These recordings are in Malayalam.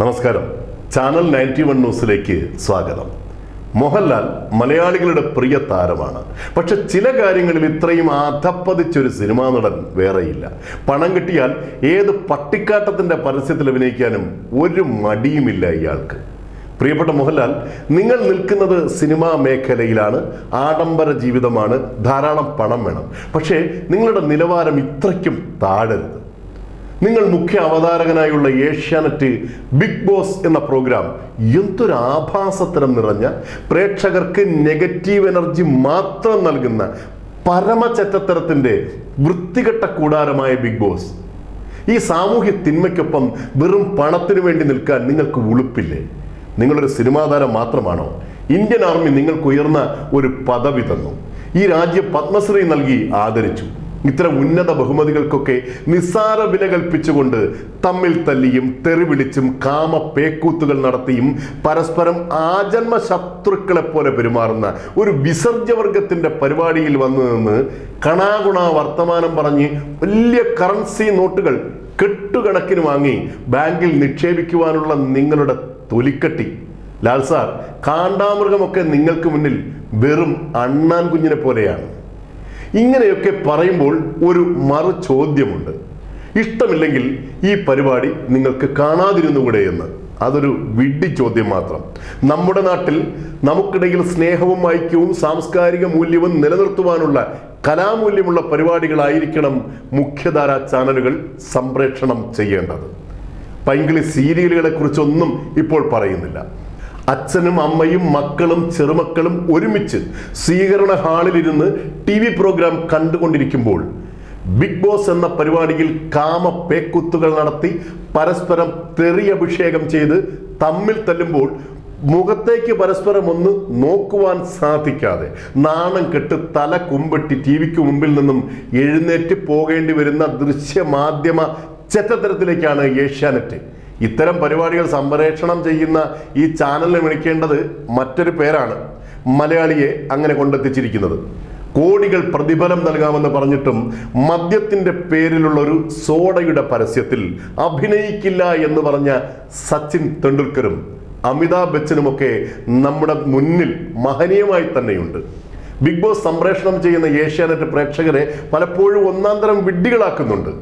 നമസ്കാരം. ചാനൽ നയന്റി വൺ ന്യൂസിലേക്ക് സ്വാഗതം. മോഹൻലാൽ മലയാളികളുടെ പ്രിയ താരമാണ്. പക്ഷെ ചില കാര്യങ്ങളിൽ ഇത്രയും അധപ്പതിച്ചൊരു സിനിമാ നടൻ വേറെയില്ല. പണം കിട്ടിയാൽ ഏത് പട്ടിക്കാട്ടത്തിന്റെ പരസ്യത്തിൽ അഭിനയിക്കാനും ഒരു മടിയുമില്ല ഇയാൾക്ക്. പ്രിയപ്പെട്ട മോഹൻലാൽ നിങ്ങൾ നിൽക്കുന്നത് സിനിമാ മേഖലയിലാണ് ആഡംബര ജീവിതമാണ് ധാരാളം പണം വേണം. പക്ഷേ നിങ്ങളുടെ നിലവാരം ഇത്രയ്ക്കും താഴരുത്. നിങ്ങൾ മുഖ്യ അവതാരകനായുള്ള ഏഷ്യാനെറ്റ് ബിഗ് ബോസ് എന്ന പ്രോഗ്രാം എന്തൊരു ആഭാസത്തരം നിറഞ്ഞ പ്രേക്ഷകർക്ക് നെഗറ്റീവ് എനർജി മാത്രം നൽകുന്ന പരമചറ്റത്തരത്തിന്റെ വൃത്തികെട്ട കൂടാരമായ ബിഗ് ബോസ്. ഈ സാമൂഹ്യ തിന്മയ്ക്കൊപ്പം വെറും പണത്തിനു വേണ്ടി നിൽക്കാൻ നിങ്ങൾക്ക് ഉളുപ്പില്ലേ? നിങ്ങളൊരു സിനിമാതാരം മാത്രമാണോ? ഇന്ത്യൻ ആർമി നിങ്ങൾക്ക് ഉയർന്ന ഒരു പദവി തന്നു. ഈ രാജ്യം പത്മശ്രീ നൽകി ആദരിച്ചു. ഇത്തരം ഉന്നത ബഹുമതികൾക്കൊക്കെ നിസ്സാര വില കൽപ്പിച്ചുകൊണ്ട് തമ്മിൽ തല്ലിയും തെറിവിളിച്ചും കാമ പേക്കൂത്തുകൾ നടത്തിയും പരസ്പരം ആജന്മ ശത്രുക്കളെ പോലെ പെരുമാറുന്ന ഒരു വിസർജ്യവർഗത്തിന്റെ പരിപാടിയിൽ വന്നു നിന്ന് കണാകുണ വർത്തമാനം പറഞ്ഞ് വലിയ കറൻസി നോട്ടുകൾ കെട്ടുകണക്കിന് വാങ്ങി ബാങ്കിൽ നിക്ഷേപിക്കുവാനുള്ള നിങ്ങളുടെ തൊലിക്കട്ടി. ലാൽ സാർ കാണ്ടാമൃഗമൊക്കെ നിങ്ങൾക്ക് മുന്നിൽ വെറും അണ്ണാൻ കുഞ്ഞിനെ പോലെയാണ്. ഇങ്ങനെയൊക്കെ പറയുമ്പോൾ ഒരു മറു ചോദ്യമുണ്ട്. ഇഷ്ടമില്ലെങ്കിൽ ഈ പരിപാടി നിങ്ങൾക്ക് കാണാതിരുന്നുകൂടെ എന്ന്. അതൊരു വിഡ്ഢി ചോദ്യം മാത്രം. നമ്മുടെ നാട്ടിൽ നമുക്കിടയിൽ സ്നേഹവും ഐക്യവും സാംസ്കാരിക മൂല്യവും നിലനിർത്തുവാനുള്ള കലാമൂല്യമുള്ള പരിപാടികളായിരിക്കണം മുഖ്യധാരാ ചാനലുകൾ സംപ്രേഷണം ചെയ്യേണ്ടത്. പൈങ്കിളി സീരിയലുകളെ കുറിച്ചൊന്നും ഇപ്പോൾ പറയുന്നില്ല. അച്ഛനും അമ്മയും മക്കളും ചെറുമക്കളും ഒരുമിച്ച് സ്വീകരണ ഹാളിലിരുന്ന് ടി വി പ്രോഗ്രാം കണ്ടുകൊണ്ടിരിക്കുമ്പോൾ ബിഗ് ബോസ് എന്ന പരിപാടിയിൽ കാമ പേക്കുത്തുകൾ നടത്തി പരസ്പരം തെറി അഭിഷേകം ചെയ്ത് തമ്മിൽ തല്ലുമ്പോൾ മുഖത്തേക്ക് പരസ്പരം ഒന്ന് നോക്കുവാൻ സാധിക്കാതെ നാണം കെട്ട് തല കുമ്പിട്ടി ടി വിക്ക് മുമ്പിൽ നിന്നും എഴുന്നേറ്റ് പോകേണ്ടി വരുന്ന ദൃശ്യമാധ്യമ ചെറ്റത്തരത്തിലേക്കാണ് ഏഷ്യാനെറ്റ്. ഇത്തരം പരിപാടികൾ സംപ്രേഷണം ചെയ്യുന്ന ഈ ചാനലിനെ വിളിക്കേണ്ടത് മറ്റൊരു പേരാണ് മലയാളിയെ അങ്ങനെ കൊണ്ടെത്തിച്ചിരിക്കുന്നത്. കോടികൾ പ്രതിഫലം നൽകാമെന്ന് പറഞ്ഞിട്ടും മദ്യത്തിന്റെ പേരിലുള്ള ഒരു സോഡയുടെ പരസ്യത്തിൽ അഭിനയിക്കില്ല എന്ന് പറഞ്ഞ സച്ചിൻ തെണ്ടുൽക്കറും അമിതാഭ് ബച്ചനുമൊക്കെ നമ്മുടെ മുന്നിൽ മഹനീയമായി തന്നെയുണ്ട്. ബിഗ് ബോസ് സംപ്രേഷണം ചെയ്യുന്ന ഏഷ്യാനെറ്റ് പ്രേക്ഷകരെ പലപ്പോഴും ഒന്നാം തരം വിഡ്ഢികളാക്കുന്നുണ്ട്.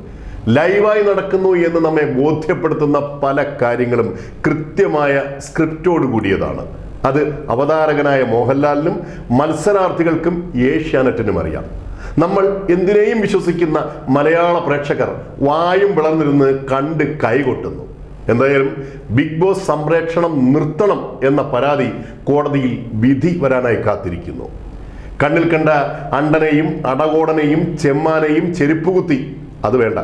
ലൈവായി നടക്കുന്നു എന്ന് നമ്മെ ബോധ്യപ്പെടുത്തുന്ന പല കാര്യങ്ങളും കൃത്യമായ സ്ക്രിപ്റ്റോട് കൂടിയതാണ്. അത് അവതാരകനായ മോഹൻലാലിനും മത്സരാർത്ഥികൾക്കും ഏഷ്യാനെറ്റിനും അറിയാം. നമ്മൾ എന്തിനേയും വിശ്വസിക്കുന്ന മലയാള പ്രേക്ഷകർ വായും വിളർന്നിരുന്ന് കണ്ട് കൈകൊട്ടുന്നു. എന്തായാലും ബിഗ് ബോസ് സംപ്രേക്ഷണം നിർത്തണം എന്ന പരാതി കോടതിയിൽ വിധി വരാനായി കാത്തിരിക്കുന്നു. കണ്ണിൽ കണ്ട അണ്ടനെയും അടകോടനെയും ചെമ്മാനെയും ചെരുപ്പുകുത്തി അത് വേണ്ട.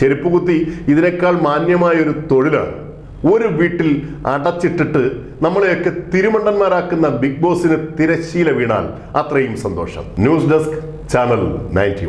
ചെരുപ്പുകുത്തി ഇതിനേക്കാൾ മാന്യമായ ഒരു തൊഴിലാണ് ഒരു വീട്ടിൽ അടച്ചിട്ടിട്ട് നമ്മളെയൊക്കെ തിരുമണ്ടന്മാരാക്കുന്ന ബിഗ് ബോസിന് തിരശീല വീണാൽ അത്രയും സന്തോഷം. News desk channel ninety